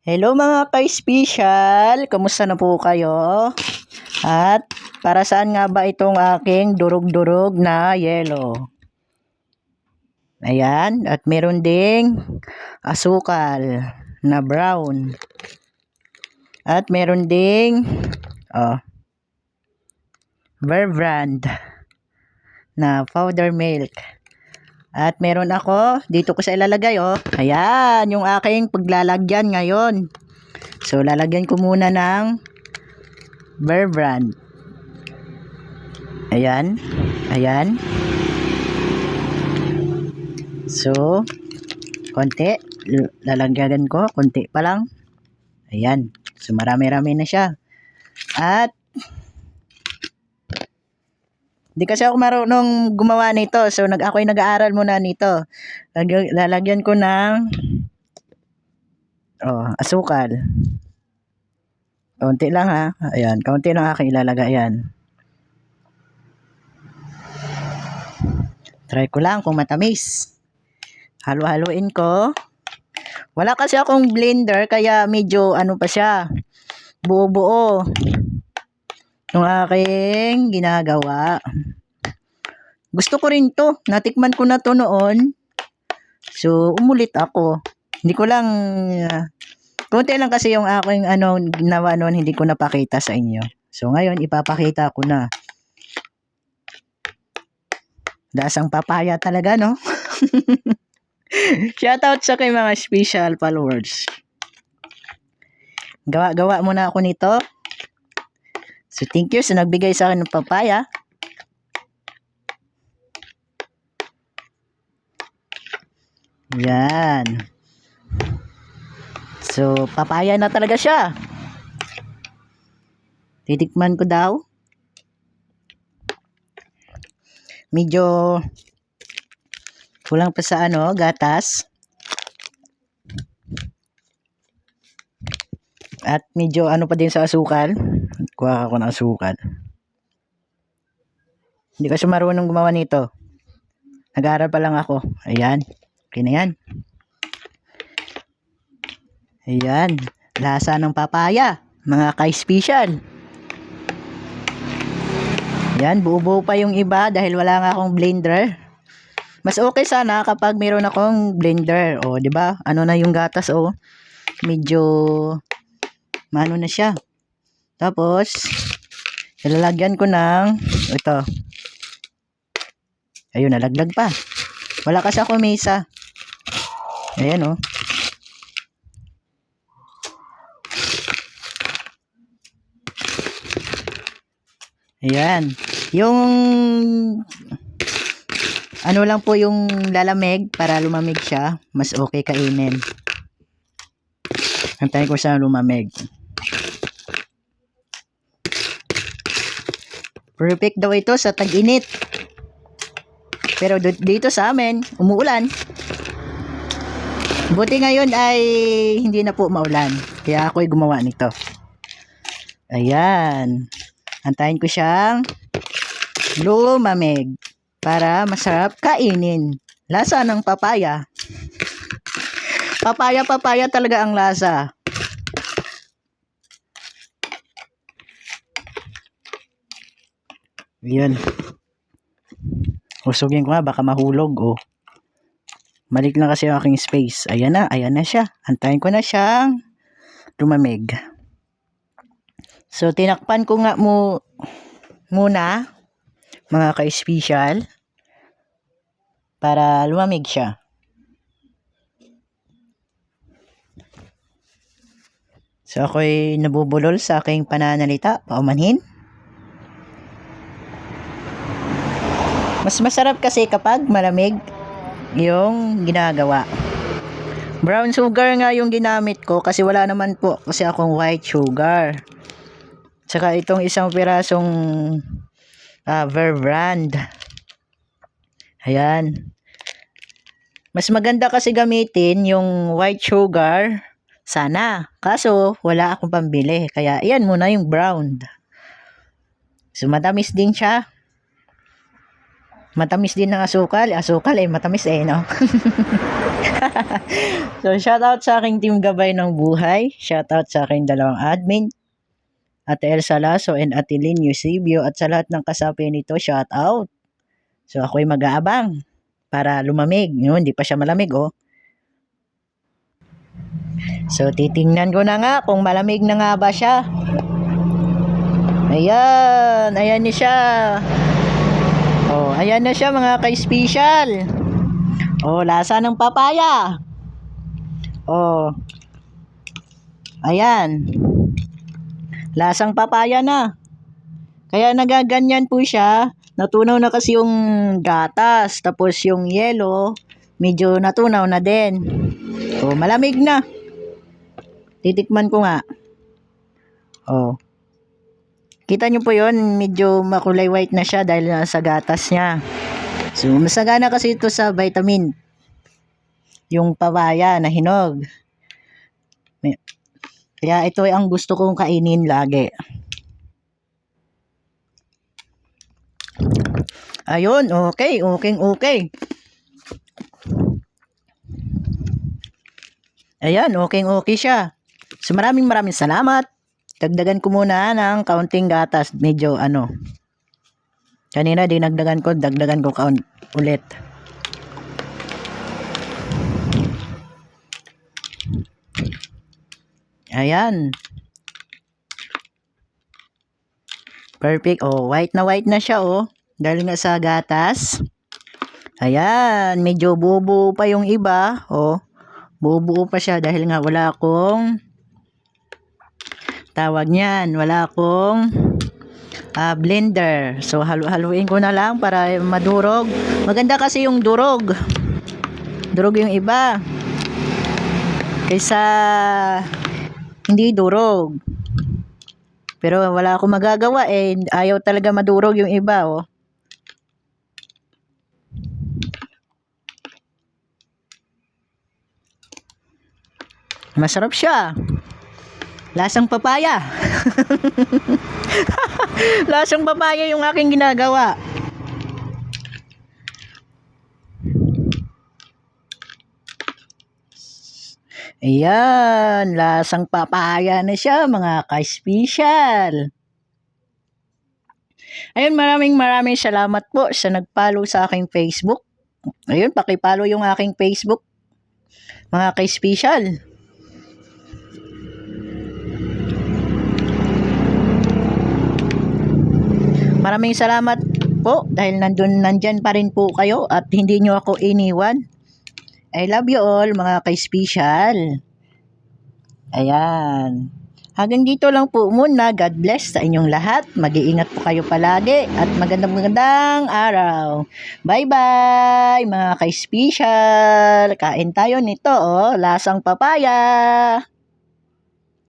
Hello mga ka-special! Kamusta na po kayo? At para saan nga ba itong aking durog-durog na yellow? Ayan, at meron ding asukal na brown. At meron ding oh, Verbrand na powder milk. At meron ako, dito ko sa ilalagay oh. Ayan, yung aking paglalagyan ngayon. So, lalagyan ko muna ng Bear Brand. Ayan. Ayan. So, konti. Lalagyan ko, konti pa lang. Ayan. So, marami-rami na siya. At, Hindi kasi ako marunong gumawa nito. So, nag ako'y nag-aaral muna nito. Lag- lalagyan ko ng oh, asukal. Kaunti lang ha. Ayan, kaunti lang aking ilalagay yan. Try ko lang kung matamis. Halo-haloin ko. Wala kasi akong blender kaya medyo ano pa siya. Buo-buo. Yung aking ginagawa. Gusto ko rin to. Natikman ko na to noon. So, umulit ako. Hindi ko lang, uh, lang kasi yung aking ano, ginawa noon, hindi ko napakita sa inyo. So, ngayon, ipapakita ko na. Dasang papaya talaga, no? Shoutout sa kay mga special followers. Gawa-gawa muna ako nito. So, thank you sa nagbigay sa akin ng papaya. Yan. So, papaya na talaga siya. Titikman ko daw. Medyo kulang pa sa ano, gatas. At medyo ano pa din sa asukal. Kuha ako ng asukal. Hindi kasi marunong gumawa nito. Nag-aaral pa lang ako. Ayan. Okay na yan. Ayan. Lasa ng papaya. Mga ka-special. Ayan. Buo-buo pa yung iba dahil wala nga akong blender. Mas okay sana kapag meron akong blender. O, di ba? Ano na yung gatas, o. Medyo Mano na siya. Tapos, ilalagyan ko ng, ito. Ayun, nalaglag pa. Wala kasi ako mesa. Ayan, oh. Ayan. Yung, ano lang po yung lalamig para lumamig siya. Mas okay kainin. Antayin ko siya lumamig. Perfect daw ito sa tag-init. Pero dito sa amin, umuulan. Buti ngayon ay hindi na po maulan. Kaya ako'y gumawa nito. Ayan. Antayin ko siyang lumamig para masarap kainin. Lasa ng papaya. Papaya, papaya talaga ang lasa. Yan. Usugin ko nga, baka mahulog, oh. Malik na kasi yung aking space. Ayan na, ayan na siya. Antayin ko na siyang lumamig. So, tinakpan ko nga mo muna, mga ka-special, para lumamig siya. So, ako'y nabubulol sa aking pananalita, paumanhin. Mas masarap kasi kapag malamig yung ginagawa. Brown sugar nga yung ginamit ko kasi wala naman po kasi akong white sugar. Tsaka itong isang pirasong uh, Verbrand. Ayan. Mas maganda kasi gamitin yung white sugar sana. Kaso, wala akong pambili. Kaya, ayan muna yung brown. So, matamis din siya. Matamis din ng asukal. Asukal eh, matamis eh, no? so, shoutout sa aking team gabay ng buhay. Shoutout sa aking dalawang admin. Ate Elsa Lasso and Ate Lynn Eusebio. At sa lahat ng kasapi nito, shoutout. So, ako'y mag-aabang para lumamig. Yun, hindi pa siya malamig, oh. So, titingnan ko na nga kung malamig na nga ba siya. Ayan, ayan ni siya. Ayan na siya mga ka-special. Oh, lasa ng papaya. Oh. Ayan. Lasang papaya na. Kaya nagaganyan po siya. Natunaw na kasi yung gatas. Tapos yung yelo, medyo natunaw na din. Oh, malamig na. Titikman ko nga. Oh. Kita nyo po yon medyo makulay white na siya dahil nasa gatas niya. So, masagana kasi ito sa vitamin. Yung papaya na hinog. Kaya ito ay ang gusto kong kainin lagi. Ayun, okay, okay, okay. Ayan, okay, okay siya. So maraming maraming salamat. Dagdagan ko muna ng kaunting gatas. Medyo ano. Kanina dinagdagan ko, dagdagan ko kaun ulit. Ayan. Perfect. Oh, white na white na siya oh. Dahil nga sa gatas. Ayan, medyo bubu pa yung iba. Oh, bubuo pa siya dahil nga wala akong tawag niyan, wala akong ah, blender. So halu-haluin ko na lang para madurog. Maganda kasi yung durog. Durog yung iba. Kaysa hindi durog. Pero wala akong magagawa eh. Ayaw talaga madurog yung iba oh. Masarap siya. Lasang papaya. Lasang papaya yung aking ginagawa. Ayan, lasang papaya na siya mga ka-special. Ayun, maraming maraming salamat po sa nag-follow sa aking Facebook. Ayun, pakipollow yung aking Facebook. Mga ka-special. Maraming salamat po dahil nandun, nandyan pa rin po kayo at hindi nyo ako iniwan. I love you all mga ka-special. Ayan. Hanggang dito lang po muna. God bless sa inyong lahat. Mag-iingat po kayo palagi at magandang magandang araw. Bye-bye mga ka-special. Kain tayo nito oh, lasang papaya.